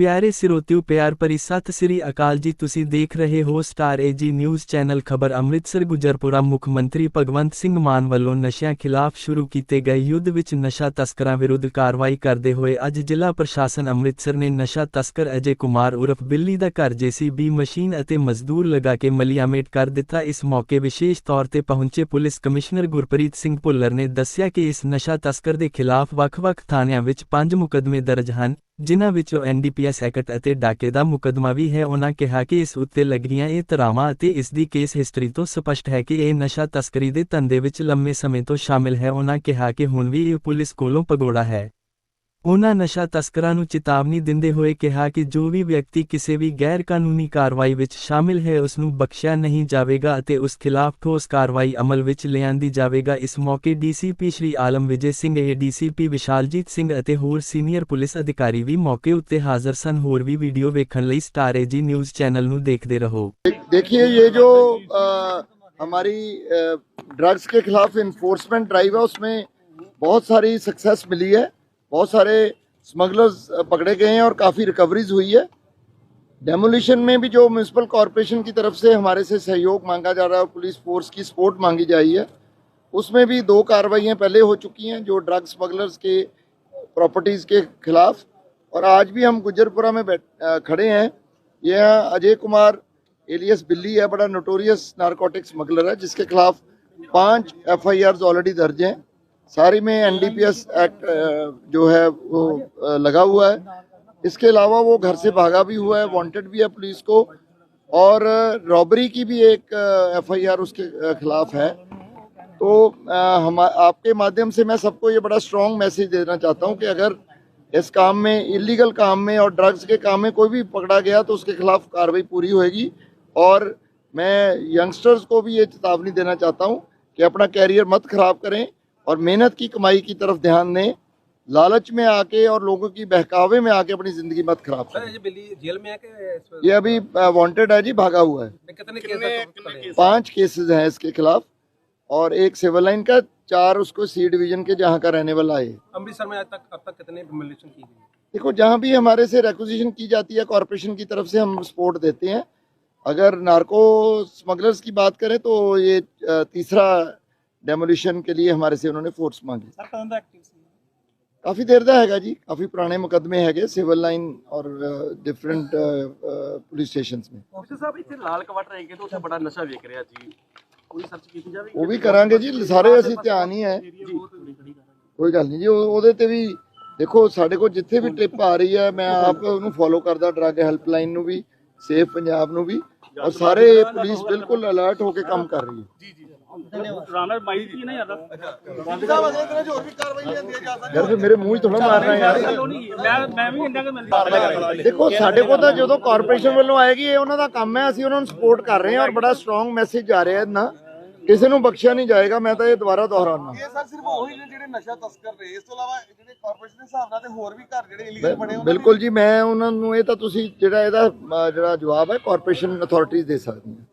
ਪਿਆਰੇ ਸਿਰੋਤਿਓ ਪਿਆਰ ਭਰੀ ਸਤਿ ਸ੍ਰੀ ਅਕਾਲ ਜੀ। ਤੁਸੀਂ ਦੇਖ ਰਹੇ ਹੋ ਸਟਾਰ ਏਜੀ ਨਿਊਜ਼ ਚੈਨਲ ਖਬਰ ਅੰਮ੍ਰਿਤਸਰ, ਗੁਜਰਪੁਰਾ। ਮੁੱਖ ਮੰਤਰੀ ਭਗਵੰਤ ਸਿੰਘ ਮਾਨ ਵੱਲੋਂ ਨਸ਼ਿਆਂ ਖਿਲਾਫ ਸ਼ੁਰੂ ਕੀਤੇ ਗਏ ਯੁੱਧ ਵਿੱਚ ਨਸ਼ਾ ਤਸਕਰਾਂ ਵਿਰੁੱਧ ਕਾਰਵਾਈ ਕਰਦੇ ਹੋਏ ਅੱਜ ਜ਼ਿਲ੍ਹਾ ਪ੍ਰਸ਼ਾਸਨ ਅੰਮ੍ਰਿਤਸਰ ਨੇ ਨਸ਼ਾ ਤਸਕਰ ਅਜੇ ਕੁਮਾਰ ਉਰਫ ਬਿੱਲੀ ਦਾ ਘਰ ਜੀਸੀਬੀ ਮਸ਼ੀਨ ਅਤੇ ਮਜ਼ਦੂਰ ਲਗਾ ਕੇ ਮਲੀਆਮੇਟ ਕਰ ਦਿੱਤਾ। ਇਸ ਮੌਕੇ ਵਿਸ਼ੇਸ਼ ਤੌਰ ਤੇ ਪਹੁੰਚੇ ਪੁਲਿਸ ਕਮਿਸ਼ਨਰ ਗੁਰਪ੍ਰੀਤ ਸਿੰਘ ਭੁੱਲਰ ਨੇ ਦੱਸਿਆ ਕਿ ਇਸ ਨਸ਼ਾ ਤਸਕਰ ਦੇ ਖਿਲਾਫ ਵੱਖ-ਵੱਖ ਥਾਣਿਆਂ ਵਿੱਚ ਪੰਜ ਮੁਕੱਦਮੇ ਦਰਜ ਹਨ। ਜਿਨ੍ਹਾਂ ਵਿੱਚੋਂ ਐਨਡੀਪੀਐਸ ਐਕਟ ਅਤੇ ਡਾਕੇ ਦਾ ਮੁਕੱਦਮਾ ਵੀ ਹੈ ਉਹਨਾਂ ਕਿਹਾ ਕਿ ਇਸ ਉੱਤੇ ਲੱਗੀਆਂ ਇਹ ਧਾਰਾਵਾਂ ਅਤੇ ਇਸ ਦੀ ਕੇਸ ਹਿਸਟਰੀ ਤੋਂ ਸਪਸ਼ਟ ਹੈ ਕਿ ਇਹ ਨਸ਼ਾ ਤਸਕਰੀ ਦੇ ਧੰਦੇ ਵਿੱਚ ਲੰਮੇ ਸਮੇਂ ਤੋਂ ਸ਼ਾਮਿਲ ਹੈ। ਉਹਨਾਂ ਕਿਹਾ ਕਿ ਹੁਣ ਵੀ ਇਹ ਪੁਲਿਸ ਕੋਲੋਂ ਪਗੋੜਾ ਹੈ। ਉਹਨਾਂ ਨਸ਼ਾ ਤਸਕਰਾਂ ਨੂੰ ਚੇਤਾਵਨੀ ਦਿੰਦੇ ਹੋਏ ਕਿਹਾ ਕਿ ਜੋ ਵੀ ਵਿਅਕਤੀ ਕਿਸੇ ਵੀ ਗੈਰ ਕਾਨੂੰਨੀ ਕਾਰਵਾਈ ਵਿੱਚ ਸ਼ਾਮਿਲ ਹੈ ਉਸ ਨੂੰ ਬਖਸ਼ਿਆ ਨਹੀਂ ਜਾਵੇਗਾ ਅਤੇ ਉਸ ਖਿਲਾਫ ਠੋਸ ਕਾਰਵਾਈ ਅਮਲ ਵਿੱਚ ਲਿਆਂਦੀ ਜਾਵੇਗਾ ਇਸ ਮੌਕੇ ਡੀਸੀਪੀ ਸ਼੍ਰੀ ਆਲਮ ਵਿਜੇ ਸਿੰਘ ਏਡੀਸੀਪੀ ਵਿਸ਼ਾਲਜੀਤ ਸਿੰਘ ਅਤੇ ਹੋਰ ਸੀਨੀਅਰ ਪੁਲਿਸ ਅਧਿਕਾਰੀ ਵੀ ਮੌਕੇ ਉੱਤੇ ਹਾਜ਼ਰ ਸਨ ਹੋਰ ਵੀ ਵੀਡੀਓ ਵੇਖਣ ਲਈ ਸਟਾਰ ਏਜੀ ਨਿਊਜ਼ ਚੈਨਲ ਨੂੰ ਦੇਖਦੇ ਰਹੋ देखिए ये जो अ, हमारी ड्रग्स के खिलाफ इन्फोर्समेंट ड्राइव है उसमें बहुत सारी सक्सेस मिली है बहुत सारे स्मगलर्स पकड़े गए हैं और काफ़ी रिकवरीज हुई है। डेमोलिशन में भी जो म्यूनसिपल कॉरपोरेशन की तरफ़ से हमारे से सहयोग मांगा जा रहा है और पुलिस फोर्स की सपोर्ट मांगी जा रही है, उसमें भी दो कार्रवाइयाँ पहले हो चुकी हैं जो ड्रग स्मगलर्स के प्रॉपर्टीज़ के खिलाफ, और आज भी हम गुजरपुरा में बैठ खड़े हैं। यह अजय कुमार एलियस बिल्ली है, बड़ा नोटोरियस नारकोटिक स्मगलर है, जिसके खिलाफ पाँच एफ़ आई ऑलरेडी दर्ज हैं। सारी में एनडीपीएस एक्ट जो है, वो लगा हुआ है। इसके अलावा वो घर से भागा भी हुआ है वांटेड भी है पुलिस को, और रॉबरी की भी एक एफ़ आई उसके खिलाफ है। तो हम, आपके माध्यम से मैं सबको ये बड़ा स्ट्रॉन्ग मैसेज देना चाहता हूँ कि अगर इस काम में इलीगल काम में और ड्रग्स के काम में कोई भी पकड़ा गया तो उसके खिलाफ कार्रवाई पूरी होएगी। और मैं यंगस्टर्स को भी ये चेतावनी देना चाहता हूँ कि अपना कैरियर मत खराब करें। और मेहनत की कमाई की तरफ़ ध्यान दें लालच में आके और लोगों की बहकावे में आके अपनी ज़िंदगी मत खराब करें। ये जेल में है अभी वांटेड है जी भागा हुआ है। कितने केस पाँच केसेस हैं इसके खिलाफ और एक सिविल लाइन का चार उसको सी डिवीज़न के जहाँ का रहने वाला है। अमृतसर में आज तक अब तक कितने की गई देखो जहाँ भी हमारे से रेक्विजिशन की जाती है कॉरपोरेशन की तरफ़ से हम सपोर्ट देते हैं। अगर नार्को स्मगलर्स की बात करें तो ये तीसरा डेमोलिशन के लिए हमारे से उन्होंने फोर्स मांगी ਸਰ ਕਦੋਂ ਦਾ ਐਕਟਿਵ ਸੀ ਕਾਫੀ ਦੇਰ ਦਾ ਹੈਗਾ ਜੀ ਕਾਫੀ ਪੁਰਾਣੇ ਮੁਕੱਦਮੇ ਹੈਗੇ ਸਿਵਲ ਲਾਈਨ ਔਰ ਡਿਫਰੈਂਟ ਪੁਲਿਸ ਸਟੇਸ਼ਨਸ में ਆਫਿਸਰ ਸਾਹਿਬ ਇੱਥੇ ਲਾਲ ਕਵਾਟਰ ਹੈਗੇ ਤੇ ਉੱਥੇ ਬੜਾ ਨਸ਼ਾ ਵੇਖ ਰਿਹਾ ਜੀ ਕੋਈ ਸਰਚ ਕੀਤੀ ਜਾਵੇ ਉਹ ਵੀ ਕਰਾਂਗੇ ਜੀ ਸਾਰੇ ਅਸੀਂ ਧਿਆਨ ਹੀ ਹੈ ਕੋਈ ਗੱਲ ਨਹੀਂ ਜੀ ਉਹ- ਉਹਦੇ ਤੇ ਵੀ ਦੇਖੋ ਸਾਡੇ ਕੋਲ ਜਿੱਥੇ ਵੀ ਟ੍ਰਿਪ ਆ ਰਹੀ ਹੈ ਮੈਂ ਆਪ ਉਹਨੂੰ ਫੋਲੋ ਕਰਦਾ ਡਰੱਗ ਹੈਲਪਲਾਈਨ ਨੂੰ ਵੀ ਸੇਫ ਪੰਜਾਬ ਨੂੰ ਵੀ ਔਰ ਸਾਰੇ ਪੁਲਿਸ ਬਿਲਕੁਲ ਅਲਰਟ ਹੋ ਕੇ ਕੰਮ ਕਰ ਰਹੀ ਹੈ ਰਾਣਾ ਬਾਈ ਕੀ ਨਹੀਂ ਆਦਾ ਯਾਰ ਫਿਰ ਮੇਰੇ ਮੂੰਹ 'ਚ ਥੋੜਾ ਮਾਰਨਾ ਯਾਰ। ਮੈਂ ਮੈਂ ਵੀ ਇੰਨਾ ਕਿ ਮਿਲਦੀ ਦੇਖੋ ਸਾਡੇ ਕੋਲ ਤਾਂ ਜਦੋਂ ਕਾਰਪੋਰੇਸ਼ਨ ਵੱਲੋਂ ਆਏਗੀ ਇਹ ਉਹਨਾਂ ਦਾ ਕੰਮ ਹੈ ਅਸੀਂ ਉਹਨਾਂ ਨੂੰ ਸਪੋਰਟ ਕਰ ਰਹੇ ਹਾਂ ਔਰ ਬੜਾ ਸਟਰੋਂਗ ਮੈਸੇਜ ਜਾ ਰਿਹਾ ਨਾ ਕਿਸੇ ਨੂੰ ਬਖਸ਼ਿਆ ਨਹੀਂ ਜਾਏਗਾ ਮੈਂ ਤਾਂ ਇਹ ਦੁਬਾਰਾ ਦੁਹਰਾਉਣਾ ਇਹ ਸਰ ਸਿਰਫ ਉਹੀ ਨੇ ਜਿਹੜੇ ਨਸ਼ਾ ਤਸਕਰ ਨੇ। ਇਸ ਤੋਂ ਇਲਾਵਾ ਜਿਹੜੇ ਕਾਰਪੋਰੇਸ਼ਨ ਦੇ ਹਿਸਾਬ ਨਾਲ ਤੇ ਹੋਰ ਵੀ ਘਰ ਜਿਹੜੇ ਇਲੀਗਲ ਬਣੇ ਉਹਨਾਂ ਬਿਲਕੁਲ ਜੀ ਮੈਂ ਉਹਨਾਂ ਨੂੰ ਇਹ ਤਾਂ ਤੁਸੀਂ ਜਿਹੜਾ ਇਹਦਾ ਜਿਹੜਾ ਜਵਾਬ ਹੈ ਕਾਰਪੋਰੇਸ਼ਨ ਅਥਾਰਟੀਜ਼ ਦੇ ਸਕਦੀਆਂ